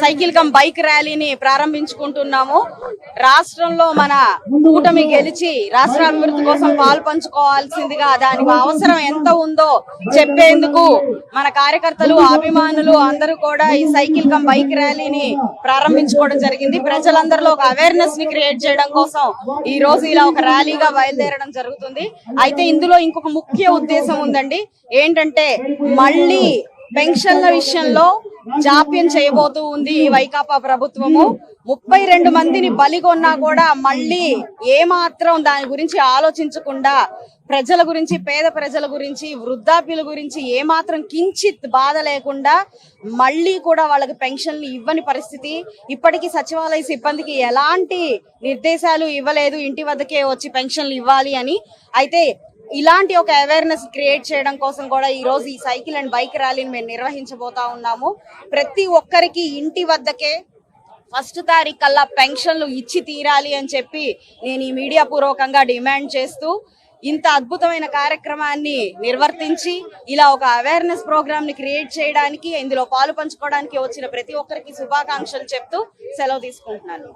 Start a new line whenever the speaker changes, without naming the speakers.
Cycle come bike ర్యాలీని ప్రారంభించుకుంటున్నాము. రాష్ట్రంలో మన కూటమి గెలిచి రాష్ట్ర అభివృద్ధి కోసం పాలు పంచుకోవాల్సిందిగా దానికి అవసరం ఎంత ఉందో చెప్పేందుకు మన కార్యకర్తలు అభిమానులు అందరూ కూడా ఈ సైకిల్ కమ్ బైక్ ర్యాలీని ప్రారంభించుకోవడం జరిగింది. ప్రజలందరిలో ఒక అవేర్నెస్ని క్రియేట్ చేయడం కోసం ఈ రోజు ఇలా ఒక ర్యాలీగా బయలుదేరడం జరుగుతుంది. అయితే ఇందులో ఇంకొక ముఖ్య ఉద్దేశం ఉందండి. ఏంటంటే మళ్ళీ పెన్షన్ల విషయంలో జాప్యం చేయబోతూ ఉంది ఈ వైకాపా ప్రభుత్వము. ముప్పై రెండు మందిని బలిగొన్నా కూడా మళ్ళీ ఏమాత్రం దాని గురించి ఆలోచించకుండా ప్రజల గురించి పేద ప్రజల గురించి వృద్ధాప్యుల గురించి ఏమాత్రం కించిత్ బాధ లేకుండా మళ్ళీ కూడా వాళ్ళకి పెన్షన్లు ఇవ్వని పరిస్థితి. ఇప్పటికీ సచివాలయ సిబ్బందికి ఎలాంటి నిర్దేశాలు ఇవ్వలేదు. ఇంటి వద్దకే వచ్చి పెన్షన్లు ఇవ్వాలి అని. అయితే ఇలాంటి ఒక అవేర్నెస్ క్రియేట్ చేయడం కోసం కూడా ఈ రోజు ఈ సైకిల్ అండ్ బైక్ ర్యాలీని మేము నిర్వహించబోతా ఉన్నాము. ప్రతి ఒక్కరికి ఇంటి వద్దకే ఫస్ట్ తారీఖు కల్లా పెన్షన్లు ఇచ్చి తీరాలి అని చెప్పి నేను ఈ మీడియా పూర్వకంగా డిమాండ్ చేస్తూ ఇంత అద్భుతమైన కార్యక్రమాన్ని నిర్వర్తించి ఇలా ఒక అవేర్నెస్ ప్రోగ్రామ్ని క్రియేట్ చేయడానికి ఇందులో పాలు పంచుకోవడానికి వచ్చిన ప్రతి ఒక్కరికి శుభాకాంక్షలు చెప్తూ సెలవు తీసుకుంటున్నాను.